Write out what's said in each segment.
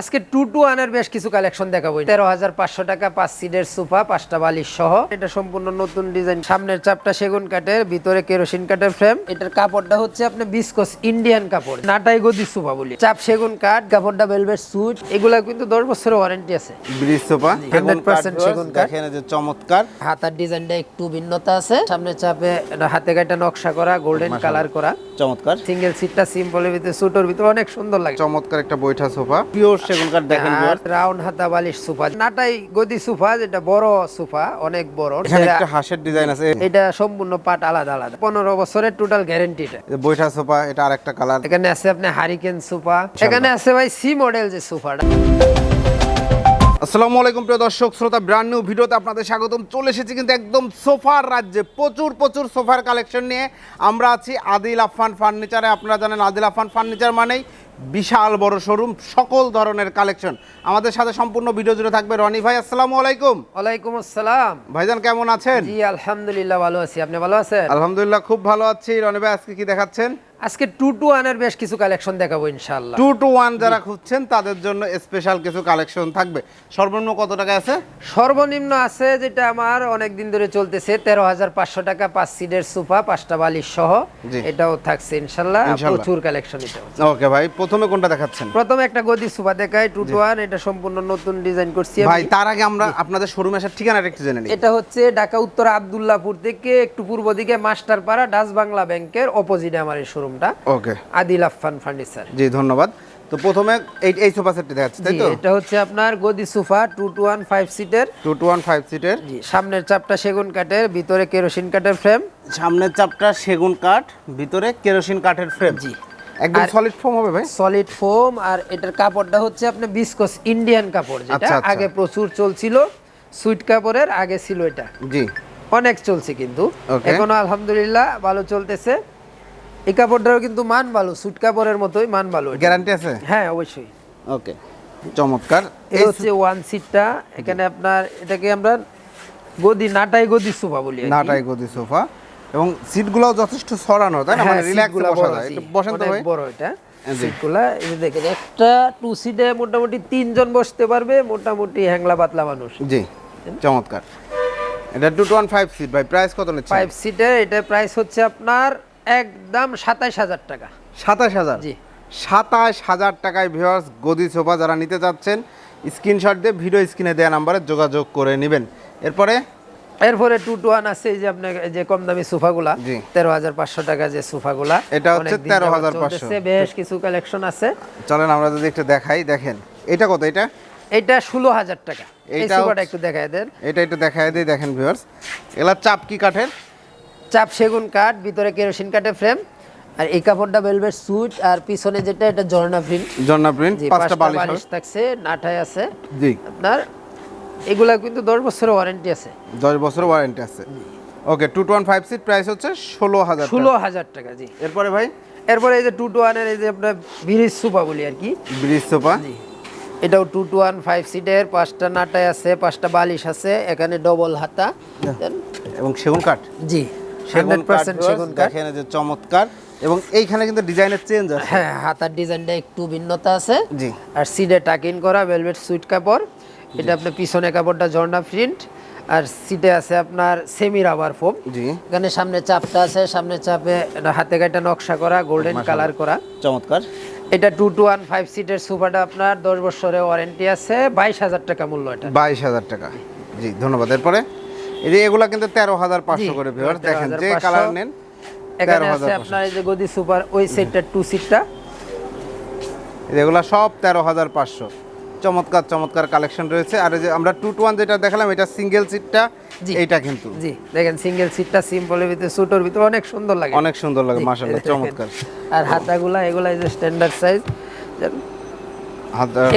আজকে two two ওয়ানের বেশ কিছু কালেকশন দেখাবো। তেরো হাজার পাঁচশো টাকা পাঁচ সিটের সোফা পাঁচটা বালিশ সহ। এটা সম্পূর্ণ নতুন ডিজাইন। সামনের চাপটা সেগুন কাঠের ভিতরে কেরোসিন কাঠের ফ্রেম এটার কাপড়টা হচ্ছে আপনি বিস্কস ইন্ডিয়ান কাপড়। নাটাই গদি সোফা বলি। চাপ সেগুন কাঠ কাপড়টা ভেলভেট সুট এগুলা কিন্তু দশ বছরের ওয়ারেন্টি আছে। Bridge sofa. সেগুন কাঠ সেগুন কাঠ। চমৎকার। হাতার ডিজাইনটা একটু ভিন্নতা আছে। সামনের চাপে হাতে কাটা নকশা করা গোল্ডেন কালার করা। চমৎকার। সিঙ্গেল সিটটা সিম্পলের ভিতরে সুটোর ভিতরে অনেক সুন্দর লাগে। চমৎকার একটা বৈঠা সোফা। পিওর সেগুন কাঠ দেখেন রাউন্ড হাতা বালিশ সোফা। নাটাই গদি সোফা যেটা বড় সোফা অনেক বড়। এখানে একটা হাঁসের ডিজাইন আছে। এটা সম্পূর্ণ পাট আলাদা আলাদা। পনেরো বছরের টোটাল গ্যারেন্টি এই বৈঠা সোফা এটা আরেকটা কালার এখানে আছে আপনি হারিকেন সোফা। এখানে আছে ভাই সি মডেল যে সোফাটা। আসসালামু আলাইকুম প্রিয় দর্শক শ্রোতা ব্র্যান্ড নিউ ভিডিওতে আপনাদের স্বাগতম। চলে এসেছি কিন্তু একদম সোফার রাজ্যে। প্রচুর প্রচুর সোফার কালেকশন নিয়ে আমরা আছি আদিল আফান ফার্নিচারে আপনারা জানেন আদিল আফান ফার্নিচার মানেই বিশাল বড় শোরুম সকল ধরনের কালেকশন আমাদের সাথে সম্পূর্ণ ভিডিও জুড়ে থাকবে রনি ভাই আসসালামু আলাইকুম। ওয়ালাইকুম আসসালাম। ভাইজান কেমন আছেন? জি আলহামদুলিল্লাহ ভালো আছি। আপনি ভালো আছেন? আলহামদুলিল্লাহ খুব ভালো আছি। রনি ভাই আজকে কি দেখাচ্ছেন? আজকে টু টু ওয়ানের বেশ কিছু কালেকশন দেখাবো ইনশাআল্লাহ। টু টু ওয়ান যারা খুঁজছেন তাদের জন্য স্পেশাল কিছু কালেকশন থাকবে। সর্বনিম্ন কত টাকা আছে? সর্বনিম্ন আছে যেটা আমার অনেক দিন ধরে চলতেছে তেরো হাজার পাঁচশো টাকা পাঁচ সিটের সোফা পাঁচটা বালিশ সহ। এটাও থাকছে ইনশাল্লাহ ইনশাল্লাহ। প্রচুর কালেকশন ওকে ভাই প্রথমে কোনটা দেখাচ্ছেন? প্রথমে একটা গদি সোফা দেখাই টু টু ওয়ান এটা সম্পূর্ণ নতুন ডিজাইন করছি। ভাই তার আগে আমরা আপনাদের শোরুমে আসার ঠিকানাটা একটু জেনে নিই। এটা হচ্ছে ঢাকা উত্তর আব্দুল্লাহপুর থেকে একটু পূর্ব দিকে মাস্টারপাড়া ডাচ বাংলা ব্যাংকের অপোজিটে আমার এই শোরুমটা ওকে। আদিল আফফান ফার্নিচার। জি ধন্যবাদ। তো প্রথমে এই এই সোফা সেটটি দেখাচ্ছি তাই তো? এটা হচ্ছে আপনার গদি sofa two two one five সিটের টু টু ওয়ান ফাইভ সিটের জি সামনের চাপটা সেগুন কাঠের ভিতরে কেরোসিন কাঠের ফ্রেম সামনের চাপটা সেগুন কাঠ ভিতরে কেরোসিন কাঠের ফ্রেম জি। একদম সলিড ফোম হবে ভাই? সলিড ফোম আর এটার কাপড়টা হচ্ছে আপনার বিস্কস ইন্ডিয়ান কাপড় যেটা আচ্ছা, আচ্ছা। আগে প্রচুর চলছিল সুইট কাপড়ের আগে ছিল এটা। জি। অনেক চলছে কিন্তু. এখনও আলহামদুলিল্লাহ ভালো চলতেছে। এই কাপড়টাও কিন্তু মান ভালো সুইট কাপড়ের মতোই মান ভালো গ্যারান্টি আছে? হ্যাঁ অবশ্যই। ওকে চমৎকার। এই হচ্ছে ওয়ান সিটটা এখানে আপনার এটাকে আমরা গদি নাটাই গদি সোফা বলি নাটাই গদি সোফা। এবং সিটগুলোও যথেষ্ট সরানো তাই না? হ্যাঁ, মানে রিল্যাক্স বসা যায়। একটু বসেন তো ভাই। বড় এটা। সিটগুলা এই দেখেন একটা টু সিটে মোটামুটি তিনজন বসতে পারবে মোটামুটি হ্যাংলা পাতলা মানুষ। জি চমৎকার। এটা two two one five seat ভাই। প্রাইস কত নিচ্ছে ফাইভ সিটে এটা প্রাইস হচ্ছে আপনার একদম সাতাইশ হাজার টাকা। সাতাশ হাজার? জি। সাতাশ হাজার টাকায় ভিউয়ার্স গদি সোফা যারা নিতে চাচ্ছেন স্ক্রিনশট দিয়ে ভিডিও স্ক্রিনে দেওয়া নাম্বারে যোগাযোগ করে নেবেন। এরপরে? এরপরে টু টু ওয়ান আছে যে আপনার যে কম দামি সোফাগুলা জি। তেরো হাজার পাঁচশো টাকা যে সোফাগুলা। এটা হচ্ছে 13,500 যাবত চলতেছে, বেশ কিছু কালেকশন আছে। চলেন আমরা যদি একটু দেখাই দেখেন। এটা কত এটা? এটা ষোলো হাজার টাকা। এই সোফাটা একটু দেখায় দেন। এটা একটু দেখাই দিই দেখেন ভিউয়ার্স এগুলা চাপ কি কাঠের? চাপ সেগুন কাঠ ভিতরে কেরোসিন কাঠের ফ্রেম আর এই কাপড়টা ভেলভেট সুট আর পিছনে যেটা এটা জর্না প্রিন্ট জন্না প্রিন্ট পাঁচটা বালিশ থাকছে নাটায় আছে। জি। আপনার এগুলা কিন্তু দশ বছরের ওয়ারেন্টি আছে। দশ বছর ওয়ারেন্টি আছে। Okay two two one five seat price হচ্ছে ষোলো হাজার ষোলো হাজার টাকা জি। এরপরে ভাই? এরপরে এই যে টু টু ওয়ানের এই যে আপনার ব্রিজ সুপা বলি আর কি। Bridge sofa. এটাও টু টু ওয়ান ফাইভ সিটের পাঁচটা নাটায় আছে পাঁচটা বালিশ আছে এখানে ডবল হাতা দেন। এবং সেগুন কাঠ। জি। সেগুন কাঠ। দেখেন যে চমৎকার। এবং এইখানে কিন্তু ডিজাইনের চেঞ্জ আছে। হ্যাঁ হাতার ডিজাইনটা একটু ভিন্নতা আছে। জি। আর সিডে টাকিন করা ভেলভেট সুইট কাপড়। এটা আপনার পিছনে কাপড়টা ঝর্ণা প্রিন্ট আর সিটে আছে আপনার সেমি রাবার ফোম জি। এখানে সামনে চাপটা আছে সামনে চাপে এটা হাতে কাটা নকশা করা গোল্ডেন কালার করা। চমৎকার। এটা টু টু ওয়ান ফাইভ সিটের সোফাটা আপনার দশ বছরের ওয়ারেন্টি আছে বাইশ হাজার টাকা মূল্য এটা। বাইশ হাজার টাকা। জি ধন্যবাদ। এরপরে? এই যে এগুলা কিন্তু তেরো হাজার পাঁচশো করে ভিউয়ার দেখেন যে কালার নেন এখানে আছে আপনার এই যে গদি সুপার ওই সেটটা টু সিটটা এগুলা সব তেরো হাজার পাঁচশো। চমৎকার চমৎকার কালেকশন রয়েছে। আর যে আমরা টু টু ওয়ান যেটা দেখালাম এটা সিঙ্গেল সিটটা। এইটা কিন্তু। জি দেখেন সিঙ্গেল সিটটা সিম্পলের ভিতরে সুটোর ভিতরে অনেক সুন্দর লাগে। অনেক সুন্দর লাগে মাশাআল্লাহ চমৎকার। আর হাতাগুলা এগুলা যে স্ট্যান্ডার্ড সাইজ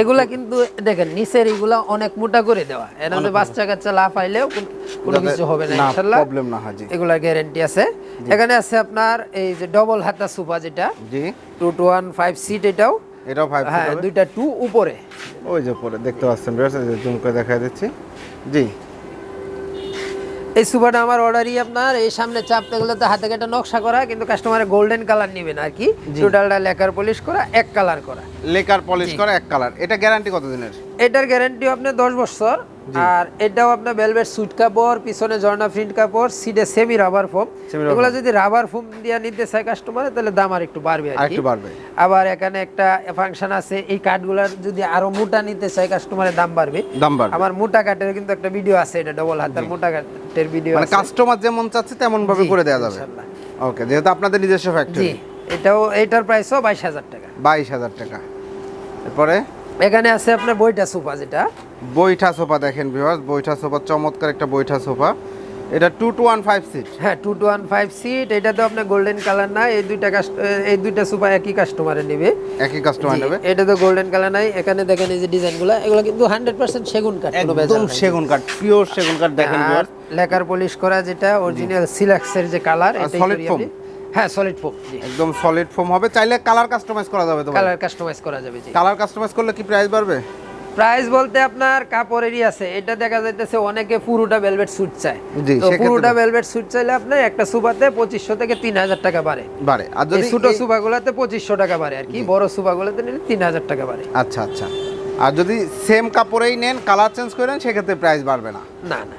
এগুলা কিন্তু দেখেন নিচের এগুলা অনেক মোটা করে দেওয়া। এর মধ্যে বাচ্চা কাচ্চা লাফ আইলেও কোনো কিছু হবে না ইনশাআল্লাহ প্রবলেম না হয় জি। এগুলা গ্যারান্টি আছে। এখানে আছে আপনার এই যে ডবল হাতা সোফা যেটা। জি। Two two one five seat এটাও। এটাও ফাইভ হ্যাঁ দুইটা টু উপরে। ওই যে উপরে দেখতে পাচ্ছেন জুম করে দেখা দিচ্ছি। জি। এই সুপারটা আমার অর্ডারই আপনার এই সামনে চাপতে গেলে তো হাতে কেটে নকশা করা কিন্তু কাস্টমারের গোল্ডেন কালার নেবেন আর কি। টোটালটা লেকার পলিশ করা এক কালার করা। লেকার পলিশ করা এক কালার এটা গ্যারান্টি কত দিনের এটার গ্যারান্টি আপনার দশ বছর। আর এটাও আপনার ভেলভেট সুট কাপড় পিছনে ঝর্ণা প্রিন্ট কাপড় সিটে সেমি রাবার ফোম এগুলো যদি রাবার ফোম দিয়ে নিতে চায় কাস্টমার তাহলে দাম আর একটু বাড়বে আর আরেকটু বাড়বে। আবার এখানে একটা ফাংশন আছে এই কাঠগুলার যদি আরও মোটা নিতে চায় কাস্টমারের দাম বাড়বে। দাম বাড়বে। আমার মোটা কাঠের কিন্তু একটা ভিডিও আছে এটা ডবল হাতের মোটা কাঠের ভিডিও মানে কাস্টমার যেমন চাচ্ছে তেমন ভাবে করে দেওয়া যাবে। ওকে যেহেতু আপনাদের নিজস্ব জি ফ্যাক্টরি এটাও এটার প্রাইসও বাইশ হাজার টাকা। বাইশ হাজার টাকা। এরপরে? এখানে আছে আপনার বইটা সোফা যেটা। বৈঠা সোফা দেখেন ভিউয়ার্স বৈঠা সোফা চমৎকার একটা বৈঠা সোফা। এটা two two one five seat হ্যাঁ two two one five seat এটা তো আপনার গোল্ডেন কালার না এই দুইটা এই দুইটা সোফা একই কাস্টমারে নেবে। একই কাস্টমার নেবে। এটা তো গোল্ডেন কালার নাই এখানে দেখেন এই যে ডিজাইনগুলো এগুলো কিন্তু হান্ড্রেড পার্সেন্ট সেগুন কাঠ একদম সেগুন কাঠ পিওর সেগুন কাঠ দেখেন লেকার পলিশ করা যেটা অরিজিনাল সিলাক্সের যে কালার solid করি আমি। হ্যাঁ সলিড ফোম একদম সলিড ফোম হবে। চাইলে কালার কাস্টমাইজ করা যাবে তো কালার কাস্টমাইজ করা যাবে জি। কালার কাস্টমাইজ করলে কি প্রাইস বাড়বে? প্রাইস বলতে আপনার কাপড়েরই আছে। এটা দেখা যাইতেছে অনেকে পুরোটা ভেলভেট স্যুট চায়। জি, তো পুরোটা ভেলভেট স্যুট চাইলে আপনার একটা সুপাতে পঁচিশশো থেকে তিন হাজার টাকা বাড়ে। বাড়ে। আর যদি ছোট সুপাগুলোতে পঁচিশশো টাকা বাড়ে আর কি। বড় সুপাগুলোতে নিলে তিন হাজার টাকা বাড়ে। আচ্ছা আচ্ছা। আর যদি সেম কাপড়েই নেন কালার চেঞ্জ করেন সেক্ষেত্রে প্রাইস বাড়বে না। না না।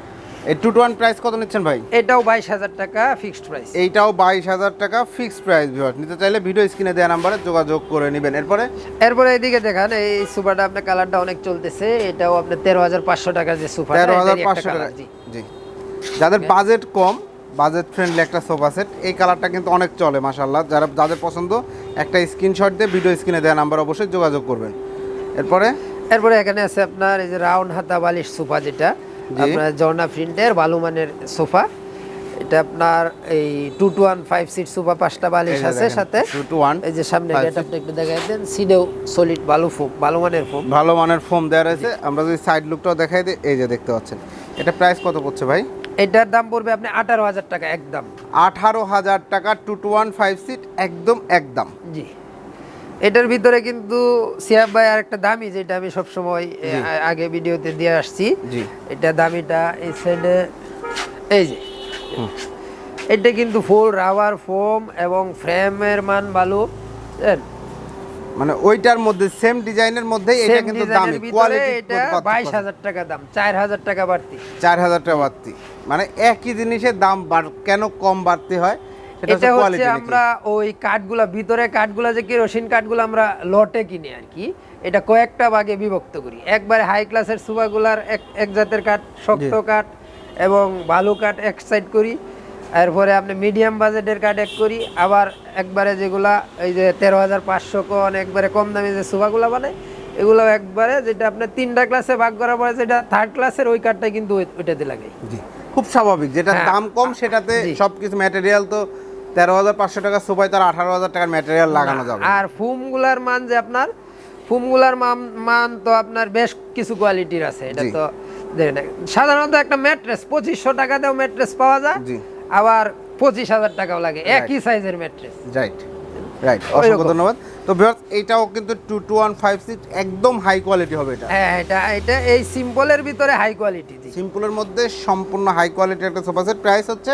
এই টু টু ওয়ান প্রাইস কত নিচ্ছেন ভাই? এটাও বাইশ হাজার টাকা ফিক্সড প্রাইস এইটাও বাইশ হাজার টাকা ফিক্সড প্রাইস ভিউয়ার্স নিতে চাইলে ভিডিও স্ক্রিনে দেওয়া নাম্বারে যোগাযোগ করে নেবেন। এরপরে? এরপরে এইদিকে দেখান এই সুপারটা আপনার কালারটা অনেক চলতেছে। এটাও আপনার তেরো হাজার পাঁচশো টাকা যে সুপার তেরো হাজার পাঁচশো টাকা। জি। যাদের বাজেট কম বাজেট ফ্রেন্ডলি একটা সোফা সেট এই কালারটা কিন্তু অনেক চলে মাশাল্লাহ যারা যাদের পছন্দ একটা স্ক্রিনশট দিয়ে ভিডিও স্ক্রিনে দেওয়া নাম্বার অবশ্যই যোগাযোগ করবেন। এরপরে? এরপরে এখানে আছে আপনার এই যে রাউন্ড হাতা বালিশ সোফা যেটা। আপনার জর্না প্রিন্টের বালুমানের সোফা। এটা আপনার এই two two one five seat sofa পাঁচটা বালিশ আছে সাথে। টু টু ওয়ান এই যে সামনে গেট আপনি একটু দেখাই দেন সিডেও সলিড বালু ফোম বালুমানের ফোম। ভালো মানের ফোম দেওয়া রয়েছে। আমরা যদি সাইড লুকটাও দেখাই দিই এই যে দেখতে পাচ্ছেন। এটা প্রাইস কত পড়ছে ভাই? এটার দাম পড়বে আপনি আঠারো হাজার টাকা একদম। আঠারো হাজার টাকা two two one five seat একদম একদম। জি। এটার ভিতরে কিন্তু সিয়াব ভাই আর একটা দামি যেটা আমি সবসময় আগে ভিডিওতে দিয়ে আসছি। এটা দামিটা এই সাইডে এই যে। এটা কিন্তু ফুল রাবার ফোম এবং ফ্রেমের মান ভালো? মানে ওইটার মধ্যে সেম ডিজাইনের মধ্যে এটা কিন্তু দামি। কোয়ালিটি এটা বাইশ হাজার টাকা দাম চার হাজার টাকা বাড়তি। চার হাজার টাকা বাড়তি। মানে একই জিনিসের দাম কেন কম বাড়তি হয়? এটা হচ্ছে আমরা ওই কাঠগুলা ভিতরে কাঠগুলা যে কেরোসিন কাঠগুলো আমরা লটে কিনি আর কি এটা কয়েকটা ভাগে বিভক্ত করি। একবারে হাই ক্লাসের সুবাগুলার এক এক জাতের কাঠ শক্ত কাঠ এবং বালু কাঠ এক সাইড করি। এরপরে আপনি মিডিয়াম বাজেটের কাঠ এক করি। আবার একবারে যেগুলা এই যে তেরো হাজার পাঁচশো কন একবারে কম দামি যে সুবাগুলা বানায় এগুলো একবারে যেটা আপনার তিনটা ক্লাসে ভাগ করার পরে যেটা থার্ড ক্লাসের ওই কাঠটা কিন্তু ওই- ওইটাতে লাগে খুব স্বাভাবিক। যেটা হ্যাঁ। দাম কম সেটাতে সবকিছু ম্যাটেরিয়াল তো তেরো হাজার পাঁচশো টাকা সোফায় তার আঠারো হাজার টাকার ম্যাটেরিয়াল লাগানো যাবে। আর ফুমগুলার মান যে আপনার ফুমগুলার মান মান তো আপনার বেশ কিছু কোয়ালিটির আছে এটা তো দেখেন সাধারণত একটা ম্যাট্রেস পঁচিশশো টাকাতেও ম্যাট্রেস পাওয়া যায় জি। আবার পঁচিশ হাজার টাকাও লাগে একই সাইজের ম্যাট্রেস রাইট রাইট অসংখ্য ধন্যবাদ। তো ভিউয়ার্স এইটাও কিন্তু two two one five six একদম হাই কোয়ালিটি হবে এটা। হ্যাঁ এটা এটা এই সিম্পলের ভিতরে হাই কোয়ালিটি সিম্পলের মধ্যে সম্পূর্ণ হাই কোয়ালিটির একটা সোফা সেট প্রাইস হচ্ছে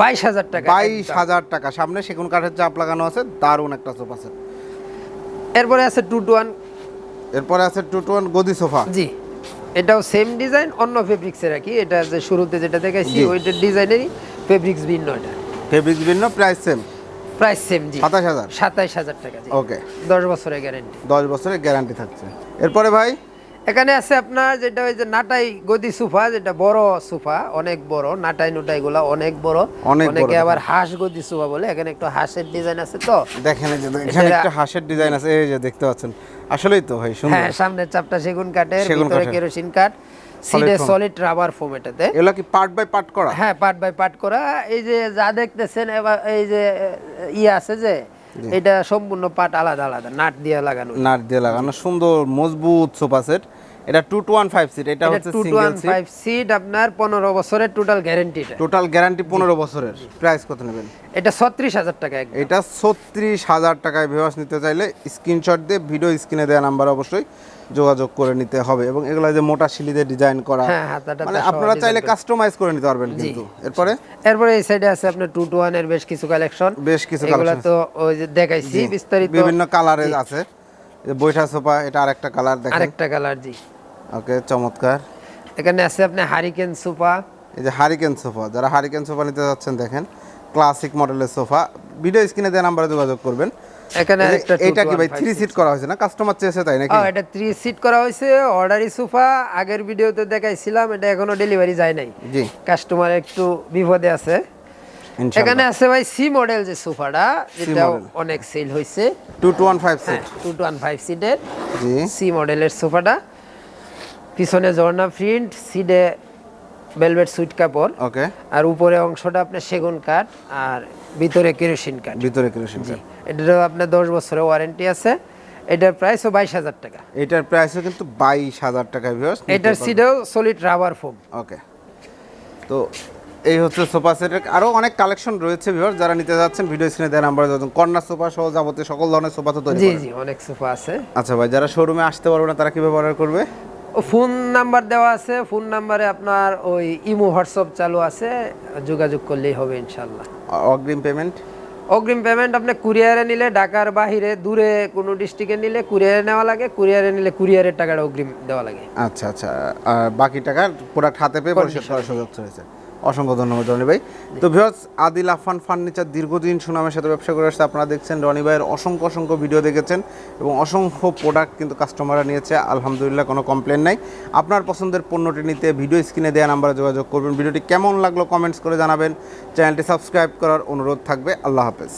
বাইশ হাজার টাকা বাইশ হাজার টাকা। সামনে সেগুন কাঠের চাপ লাগানো আছে দারুণ একটা সোফা সেট এরপরে আছে টু টু ওয়ান এরপরে আছে টু টু ওয়ান গদি সোফা জি এটাও সেম ডিজাইন অন্য ফেব্রিক্সের আর কি। এটা যে শুরুতে যেটা দেখাইছি। ওইটার ডিজাইনেরই ফেব্রিক্স ভিন্ন এটা। ফেব্রিক ভিন্ন প্রাইস সেম প্রাইস সেম জি। সাতাশ হাজার। সাতাইশ হাজার টাকা জি। ওকে দশ বছরের গ্যারেন্টি দশ বছরের গ্যারান্টি থাকছে। এরপরে ভাই? এখানে আছে আপনার যেটা ওই যে নাটাই গদি সোফা যেটা বড় সোফা অনেক বড় নাটাই নুটাই গুলা অনেক বড়। অনেকে আবার হাঁস গদি সোফা বলে এখানে একটু হাঁসের ডিজাইন আছে তো। দেখেন এখানে একটা হাঁসের ডিজাইন আছে এই যে দেখতে পাচ্ছেন। আসলেই তো ভাই সুন্দর। হ্যাঁ সামনের চাপটা সেগুন কাঠের ভিতরে কেরোসিন কাঠ সিডে সলিড রাবার ফোম এটাতে। এগুলো কি পার্ট বাই পার্ট করা? হ্যাঁ পার্ট বাই পার্ট করা। এই যে যা দেখতেছেন এবার এই যে ইয়ে আছে যে এটা সম্পূর্ণ পাট আলাদা আলাদা নাট দিয়ে লাগানো। নাট দিয়ে লাগানো সুন্দর মজবুত সোফা সেট। এটা two two one five seat এটা হচ্ছে সিঙ্গেল সিট ফাইভ সিট আপনার পনেরো বছরের টোটাল গ্যারেন্টিটা টোটাল গ্যারান্টি পনেরো বছরের। প্রাইস কত নেবেন? এটা ছত্রিশ হাজার টাকা একদম। এটা ছত্রিশ হাজার টাকায় ভিউয়ার্স নিতে চাইলে স্ক্রিনশট দিয়ে ভিডিও স্ক্রিনে দেওয়া নাম্বার অবশ্যই যোগাযোগ করে নিতে হবে। এবং এগুলো যে মোটা শিলি দিয়ে ডিজাইন করা হ্যাঁ, হাতাটা মানে আপনারা চাইলে কাস্টমাইজ করে নিতে পারবেন কিন্তু। এরপরে? এরপরে এই সাইডে আছে আপনার টু টু ওয়ানের বেশ কিছু কালেকশন বেশ কিছু এগুলা collection তো ওই যে দেখাইছি বিস্তারিত। বিভিন্ন কালারের আছে। বৈঠা সোফা এটা আরেকটা কালার দেখেন। আরেকটা কালার জি। ওকে চমৎকার। এখানে আছে আপনি হারিকেন সোফা এই যে হারিকেন সোফা যারা হারিকেন সোফা নিতে যাচ্ছেন দেখেন ক্লাসিক মডেলের সোফা ভিডিও স্ক্রিনে দেওয়া নাম্বারে যোগাযোগ করবেন। এখানে এইটা কি ভাই থ্রি সিট করা হয়েছে না? কাস্টমার চেয়েছে তাই নাকি? ও এটা থ্রি সিট করা হয়েছে অর্ডারি সোফা আগের ভিডিওতে দেখাইছিলাম এটা এখনও ডেলিভারি যায় নাই। জি। কাস্টমার একটু বিপদে আছে। এখানে আছে ভাই সি মডেল যে সোফাটা যেটা অনেক সেল হয়েছে। Two two one five seat two two one five সিটের জি। সি মডেলের সোফাটা পিছনে ঝর্ণা প্রিন্ট সিডে ভেলভেট সুইট কাপড়। ওকে আর উপরে অংশটা আপনার সেগুন কাঠ আর ভিতরে কেরোসিন কাঠ। ভিতরে কেরোসিন জি। এটারও আপনার দশ বছরের ওয়ারেন্টি আছে। এটার প্রাইসও বাইশ হাজার টাকা। এটার প্রাইসও কিন্তু বাইশ হাজার টাকায় ভিউয়ার্স এটার সিডেও সলিড রাবার ফোম ওকে তো এই হচ্ছে সোফা সেটের আরও অনেক কালেকশন রয়েছে ভিউয়ার্স যারা নিতে যাচ্ছেন ভিডিও স্ক্রিনে দেওয়া নাম্বার যাচ্ছেন কর্নার সোফা সহ যাবতীয় সকল ধরনের সোফা তো তৈরি জি জি অনেক সোফা আছে। আচ্ছা ভাই যারা শোরুমে আসতে পারবে না তারা কীভাবে অর্ডার করবে? ফোন নাম্বার দেওয়া আছে ফোন নাম্বারে আপনার ওই ইমো হোয়াটসঅ্যাপ চালু আছে যোগাযোগ করলেই হবে ইনশাল্লাহ অগ্রিম পেমেন্ট অগ্রিম পেমেন্ট আপনি কুরিয়ারে নিলে ঢাকার বাহিরে দূরে কোনো ডিস্ট্রিক্টে নিলে কুরিয়ারে নেওয়া লাগে কুরিয়ারে নিলে কুরিয়ারের টাকাটা অগ্রিম দেওয়া লাগে। আচ্ছা আচ্ছা। আর বাকি টাকা প্রোডাক্ট হাতে পেয়ে পরিশোধ করার সুযোগ রয়েছে। অসংখ্য ধন্যবাদ, রনি ভাই। তো ভিউয়ার্স আদিল আফান ফার্নিচার দীর্ঘদিন সুনামের সাথে ব্যবসা করে আসছে। আপনারা দেখছেন রনি ভাইয়ের অসংখ্য অসংখ্য ভিডিও দেখেছেন এবং অসংখ্য প্রোডাক্ট কিন্তু কাস্টমাররা নিয়েছে। আলহামদুলিল্লাহ, কোনো কমপ্লেন নাই। আপনার পছন্দের পণ্যটি নিতে ভিডিও স্ক্রিনে দেওয়া নাম্বারে যোগাযোগ করবেন। ভিডিওটি কেমন লাগল কমেন্টস করে জানাবেন। চ্যানেলটি সাবস্ক্রাইব করার অনুরোধ থাকবে। আল্লাহ হাফেজ।